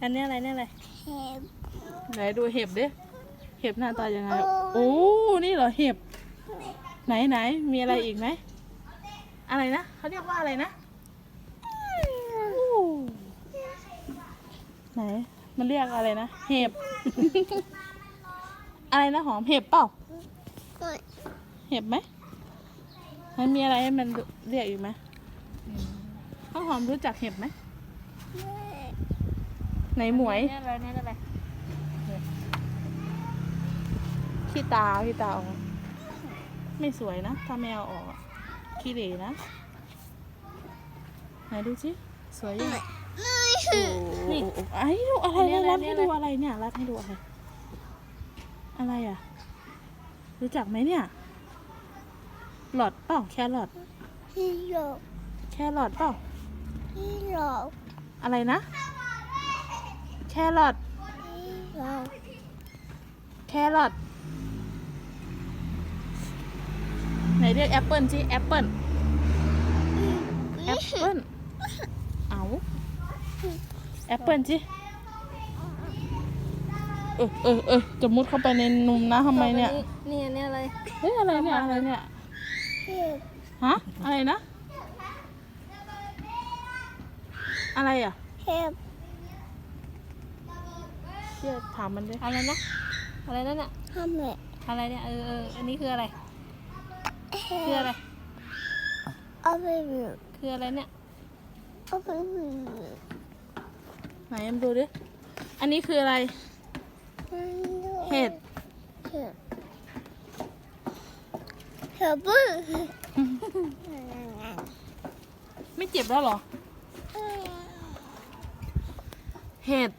อันนี้อะไรนี่อะไรเห็บไหนดูเห็บดิเห็บหน้าตายังไงโอ้นี่เหรอเห็บ ไหนไหนมีอะไรอีกไหมอะไรนะเขาเรียกว่าอะไรนะอู้ไหนมันเรียกอะไรนะเห็บ อะไรนะหอมเห็บเปล่าเอ้ยเห็บไหมมันมีอะไรให้มันเรียกอีกไหมข้าวหอมรู้จักเห็บไหม ไหนหมวยนี่อะไรนี่อะไรขี้ตาขี้ตาออกไม่สวยนะ ถ้าแมวออกอะขี้เหร่นะ ไหนดูสิสวยยังนี่ไอ้ดูอะไรอันนี้อะไรรัดอันนี้ให้อะไรดูอะไรเนี่ยรัดให้ดูอะไร อะไรอะ รู้จักไหมเนี่ย หลอดเปล่าแครอทฮีโร่แครอทเปล่าฮีโร่อะไรนะ แครอทฮีโร่แครอทไหนเรียกแอปเปิลสิแอปเปิลแอปเปิลเอาแอปเปิลสิเออเออเออจะมุดเข้าไปในนมนะทำไมเนี่ยนี่อันนี้อะไรเฮ้ยอะไรเนี่ยอะไรเนี่ยเห็บฮะอะไรนะ อะไรอะเห็บ เชี่ยถามมันดิอะไรนะ อะไรนั่นน่ะทำไมอะไรเนี่ยเออเอออันนี้คืออะไรเห็คืออะไรบเอาไปหนึ่งคืออะไรเนี่ย เอาไปหนึ่งไหนมาดูดิ อันนี้คืออะไร เห็ด เห็บเห็บบึ้งไม่เจ็บแล้วเหรอ เห็ด